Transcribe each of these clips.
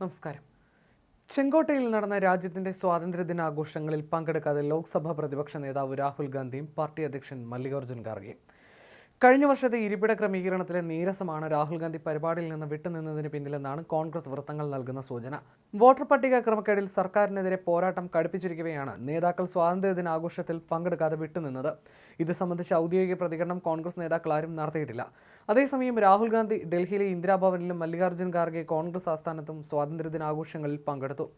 നമസ്കാരം. ചെങ്കോട്ടയിൽ നടന്ന രാജ്യത്തിന്റെ സ്വാതന്ത്ര്യ ദിനാഘോഷങ്ങളിൽ പങ്കെടുക്കാതെ ലോക്സഭാ പ്രതിപക്ഷ നേതാവ് രാഹുൽ ഗാന്ധിയും പാർട്ടി അധ്യക്ഷൻ മല്ലികാർജുൻ ഖാർഗെയും കഴിഞ്ഞ വർഷത്തെ ഇരിപ്പിട ക്രമീകരണത്തിലെ നീരസമാണ് രാഹുൽ ഗാന്ധി പരിപാടിയിൽ നിന്ന് വിട്ടുനിന്നതിന് പിന്നിലെന്നാണ് കോൺഗ്രസ് വൃത്തങ്ങൾ നൽകുന്ന സൂചന. വോട്ടർ പട്ടിക ക്രമക്കേടിൽ സർക്കാരിനെതിരെ പോരാട്ടം കടുപ്പിച്ചിരിക്കുകയാണ് നേതാക്കൾ സ്വാതന്ത്ര്യദിന ആഘോഷത്തിൽ പങ്കെടുക്കാതെ വിട്ടുനിന്നത്. ഇത് സംബന്ധിച്ച് ഔദ്യോഗിക പ്രതികരണം കോൺഗ്രസ് നേതാക്കൾ ആരും നടത്തിയിട്ടില്ല. അതേസമയം രാഹുൽ ഗാന്ധി ഡൽഹിയിലെ ഇന്ദിരാഭവനിലും മല്ലികാർജുൻ ഖാർഗെ കോൺഗ്രസ് ആസ്ഥാനത്തും സ്വാതന്ത്ര്യദിനാഘോഷങ്ങളിൽ പങ്കെടുത്തു.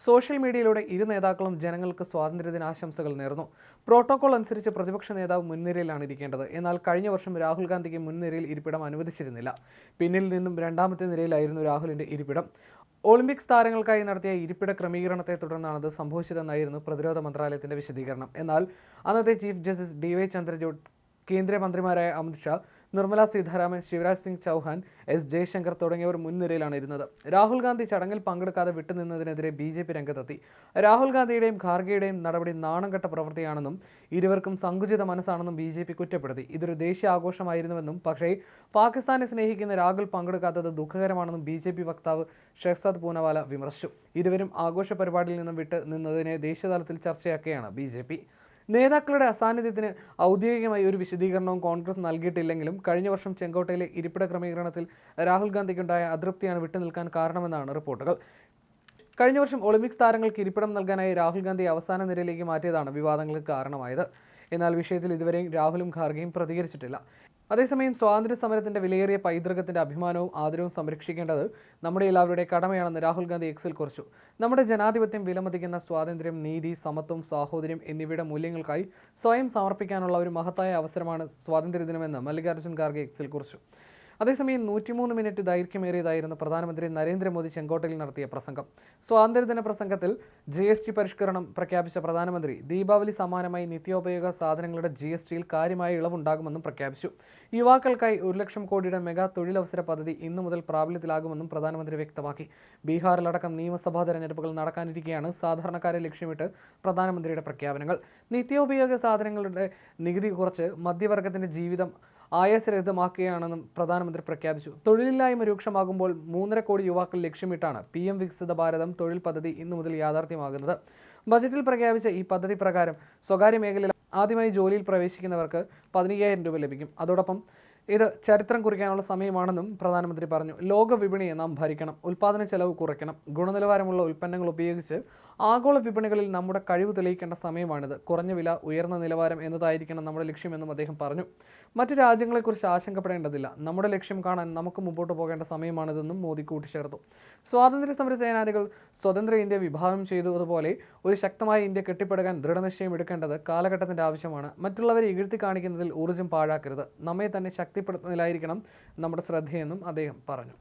സോഷ്യൽ മീഡിയയിലൂടെ ഇരു നേതാക്കളും ജനങ്ങൾക്ക് സ്വാതന്ത്ര്യദിനാശംസകൾ നേർന്നു. പ്രോട്ടോകോൾ അനുസരിച്ച് പ്രതിപക്ഷ നേതാവ് മുൻനിരയിലാണ് ഇരിക്കേണ്ടത്. എന്നാൽ കഴിഞ്ഞ വർഷം രാഹുൽ ഗാന്ധിക്ക് മുൻനിരയിൽ ഇരിപ്പിടം അനുവദിച്ചിരുന്നില്ല. പിന്നിൽ നിന്നും രണ്ടാമത്തെ നിരയിലായിരുന്നു രാഹുലിന്റെ ഇരിപ്പിടം. ഒളിമ്പിക്സ് താരങ്ങൾക്കായി നടത്തിയ ഇരിപ്പിട ക്രമീകരണത്തെ തുടർന്നാണത് സംഭവിച്ചതെന്നായിരുന്നു പ്രതിരോധ മന്ത്രാലയത്തിന്റെ വിശദീകരണം. എന്നാൽ അന്നത്തെ chief justice D Y Chandrachud കേന്ദ്രമന്ത്രിമാരായ അമിത് ഷാ നിർമ്മല സീതാരാമൻ ശിവരാജ് സിംഗ് ചൗഹാൻ എസ് ജയശങ്കർ തുടങ്ങിയവർ മുൻനിരയിലാണ് ഇരുന്നത്. രാഹുൽ ഗാന്ധി ചടങ്ങിൽ പങ്കെടുക്കാതെ വിട്ടുനിന്നതിനെതിരെ ബി ജെ പി രംഗത്തെത്തി. രാഹുൽ ഗാന്ധിയുടെയും ഖാർഗെയുടെയും നടപടി നാണം കെട്ട പ്രവൃത്തിയാണെന്നും ഇരുവർക്കും സങ്കുചിത മനസ്സാണെന്നും ബി ജെ പി കുറ്റപ്പെടുത്തി. ഇതൊരു ദേശീയ ആഘോഷമായിരുന്നുവെന്നും പക്ഷേ പാകിസ്ഥാനെ സ്നേഹിക്കുന്ന രാഹുൽ പങ്കെടുക്കാത്തത് ദുഃഖകരമാണെന്നും ബി ജെ പി വക്താവ് ഷെഹ്സാദ് പൂനവാല വിമർശിച്ചു. ഇരുവരും ആഘോഷ പരിപാടിയിൽ നിന്നും വിട്ട് നിന്നതിനെ ദേശീയതലത്തിൽ ചർച്ചയാക്കുകയാണ് ബി ജെ പി. നേതാക്കളുടെ അസാന്നിധ്യത്തിന് ഔദ്യോഗികമായി ഒരു വിശദീകരണവും കോൺഗ്രസ് നൽകിയിട്ടില്ലെങ്കിലും കഴിഞ്ഞ വർഷം ചെങ്കോട്ടയിലെ ഇരിപ്പിട ക്രമീകരണത്തിൽ രാഹുൽ ഗാന്ധിക്കുണ്ടായ അതൃപ്തിയാണ് വിട്ടുനിൽക്കാൻ കാരണമെന്നാണ് റിപ്പോർട്ടുകൾ. കഴിഞ്ഞ വർഷം ഒളിമ്പിക്സ് താരങ്ങൾക്ക് ഇരിപ്പിടം നൽകാനായി രാഹുൽ ഗാന്ധി അവസാന നിരയിലേക്ക് മാറ്റിയതാണ് വിവാദങ്ങൾക്ക് കാരണമായത്. എന്നാൽ വിഷയത്തിൽ ഇതുവരെയും രാഹുലും ഖാർഗെയും പ്രതികരിച്ചിട്ടില്ല. അതേസമയം സ്വാതന്ത്ര്യ സമരത്തിന്റെ വിലയേറിയ പൈതൃകത്തിന്റെ അഭിമാനവും ആദരവും സംരക്ഷിക്കേണ്ടത് നമ്മുടെ എല്ലാവരുടെ കടമയാണെന്ന് രാഹുൽ ഗാന്ധി എക്സിൽ കുറിച്ചു. നമ്മുടെ ജനാധിപത്യം വിലമതിക്കുന്ന സ്വാതന്ത്ര്യം നീതി സമത്വം സാഹോദര്യം എന്നിവയുടെ മൂല്യങ്ങൾക്കായി സ്വയം സമർപ്പിക്കാനുള്ള ഒരു മഹത്തായ അവസരമാണ് സ്വാതന്ത്ര്യദിനമെന്ന് മല്ലികാർജുൻ ഖാർഗെ എക്സിൽ കുറിച്ചു. അതേസമയം നൂറ്റിമൂന്ന് മിനിറ്റ് ദൈർഘ്യമേറിയതായിരുന്നു പ്രധാനമന്ത്രി നരേന്ദ്രമോദി ചെങ്കോട്ടയിൽ നടത്തിയ പ്രസംഗം. സ്വാതന്ത്ര്യദിന പ്രസംഗത്തിൽ ജി എസ് ടി പരിഷ്കരണം പ്രഖ്യാപിച്ച പ്രധാനമന്ത്രി ദീപാവലി സമാനമായി നിത്യോപയോഗ സാധനങ്ങളുടെ ജി എസ് ടിയിൽ കാര്യമായ ഇളവുണ്ടാകുമെന്നും പ്രഖ്യാപിച്ചു. യുവാക്കൾക്കായി ഒരു ലക്ഷം കോടിയുടെ മെഗാ തൊഴിലവസര പദ്ധതി ഇന്നു മുതൽ പ്രാബല്യത്തിലാകുമെന്നും പ്രധാനമന്ത്രി വ്യക്തമാക്കി. ബീഹാറിലടക്കം നിയമസഭാ തെരഞ്ഞെടുപ്പുകൾ നടക്കാനിരിക്കെയാണ് സാധാരണക്കാരെ ലക്ഷ്യമിട്ട് പ്രധാനമന്ത്രിയുടെ പ്രഖ്യാപനങ്ങൾ. നിത്യോപയോഗ സാധനങ്ങളുടെ നികുതി കുറച്ച് മധ്യവർഗത്തിന്റെ ജീവിതം ആയാസരഹിതമാക്കുകയാണെന്നും പ്രധാനമന്ത്രി പ്രഖ്യാപിച്ചു. തൊഴിലില്ലായ്മ രൂക്ഷമാകുമ്പോൾ മൂന്നര കോടി യുവാക്കൾ ലക്ഷ്യമിട്ടാണ് പി എം വികസിത ഭാരതം തൊഴിൽ പദ്ധതി ഇന്നു മുതൽ യാഥാർത്ഥ്യമാകുന്നത്. ബജറ്റിൽ പ്രഖ്യാപിച്ച ഈ പദ്ധതി പ്രകാരം സ്വകാര്യ മേഖലയിൽ ആദ്യമായി ജോലിയിൽ പ്രവേശിക്കുന്നവർക്ക് പതിനയ്യായിരം രൂപ ലഭിക്കും. അതോടൊപ്പം ഇത് ചരിത്രം കുറിക്കാനുള്ള സമയമാണെന്നും പ്രധാനമന്ത്രി പറഞ്ഞു. ലോക വിപണിയെ നാം ഭരിക്കണം ഉൽപ്പാദന ചെലവ് കുറയ്ക്കണം ഗുണനിലവാരമുള്ള ഉൽപ്പന്നങ്ങൾ ഉപയോഗിച്ച് ആഗോള വിപണികളിൽ നമ്മുടെ കഴിവ് തെളിയിക്കേണ്ട സമയമാണിത്. കുറഞ്ഞ വില ഉയർന്ന നിലവാരം എന്നതായിരിക്കണം നമ്മുടെ ലക്ഷ്യമെന്നും അദ്ദേഹം പറഞ്ഞു. മറ്റ് രാജ്യങ്ങളെക്കുറിച്ച് ആശങ്കപ്പെടേണ്ടതില്ല. നമ്മുടെ ലക്ഷ്യം കാണാൻ നമുക്ക് മുമ്പോട്ട് പോകേണ്ട സമയമാണിതെന്നും മോദി കൂട്ടിച്ചേർത്തു. സ്വാതന്ത്ര്യ സമര സേനാനികൾ സ്വതന്ത്ര ഇന്ത്യ വിഭാവനം ചെയ്തതുപോലെ ഒരു ശക്തമായ ഇന്ത്യ കെട്ടിപ്പടുക്കാൻ ദൃഢനിശ്ചയം എടുക്കേണ്ടത് കാലഘട്ടത്തിന്റെ ആവശ്യമാണ്. മറ്റുള്ളവരെ ഇകഴ്ത്തി കാണിക്കുന്നതിൽ ഊർജം പാഴാക്കരുത്. നമ്മെ തന്നെ ശക്തിപ്പെടുത്തുന്നതിലായിരിക്കണം നമ്മുടെ ശ്രദ്ധയെന്നും അദ്ദേഹം പറഞ്ഞു.